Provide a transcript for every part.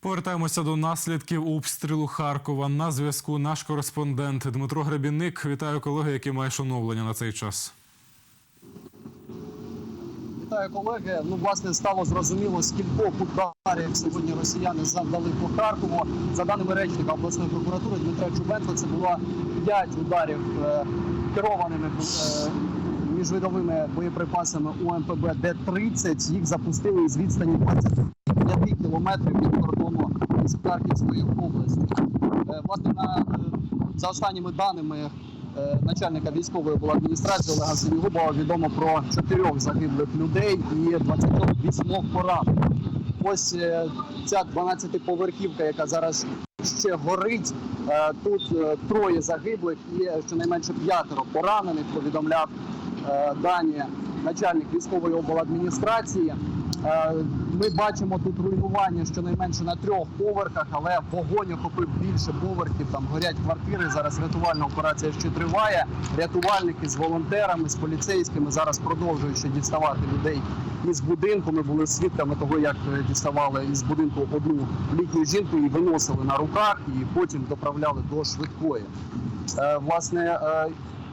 Повертаємося до наслідків обстрілу Харкова. На зв'язку наш кореспондент Дмитро Гребінник. Вітаю колеги, які маєш оновлення на цей час. Вітаю, колеги. Ну, власне, стало зрозуміло, скількох ударів сьогодні росіяни завдали по Харкову. За даними речника обласної прокуратури Дмитра Чубенко, це було 5 ударів е, керованими е, міжвидовими боєприпасами УМПБ Д-30. Їх запустили із відстані 25 кілометрів від кордону із Харківської області. Е, власне, на, е, за останніми даними е, начальника військової адміністрації Олега Синігубова відомо про чотирьох загиблих людей і 28 поранених. Ось ця 12-поверхівка, яка зараз ще горить. Тут троє загиблих і щонайменше п'ятеро поранених. Повідомляв е, дані начальник військової обладміністрації. Е, Ми бачимо тут руйнування щонайменше на трьох поверхах, але вогонь охопив більше поверхів. Там горять квартири. Зараз рятувальна операція ще триває. Рятувальники з волонтерами, з поліцейськими зараз продовжують ще діставати людей із будинку. Ми були свідками того, як е, діставали із будинку одну літню жінку і виносили на руках, і потім доправляли до швидкої. Власне,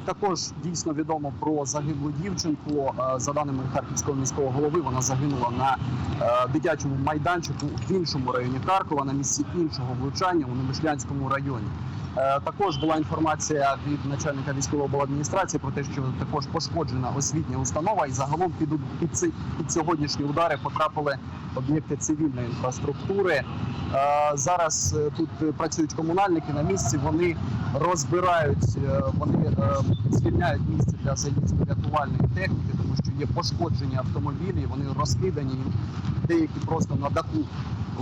також дійсно відомо про загиблу дівчинку. Е, За даними харківського міського голови, вона загинула на е, дитячому майданчику в іншому районі Харкова на місці іншого влучання у Немишлянському районі. Е, Також була інформація від начальника військової обладміністрації про те, що також пошкоджена освітня установа, і загалом під, під, ці, під сьогоднішні удари потрапили об'єкти цивільної інфраструктури. Е, Зараз е, тут працюють комунальники на місці. Вони розбирають, вони звільняють місце для заїзду рятувальної техніки, тому що є пошкоджені автомобілі, вони розкидані. Деякі просто на даху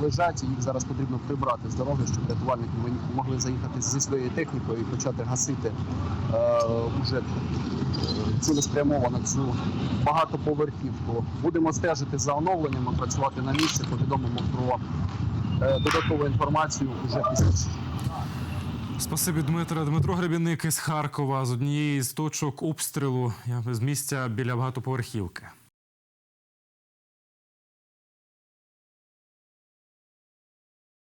лежать, і їх зараз потрібно прибрати з дороги, щоб рятувальники могли заїхати зі своєю технікою і почати гасити е, уже е, цілеспрямовано цю багатоповерхівку. Будемо стежити за оновленнями, працювати на місці, повідомимо про е, додаткову інформацію уже пізніше. Спасибі, Дмитре. Дмитро Гребінник із Харкова з однієї з точок обстрілу з місця біля багатоповерхівки.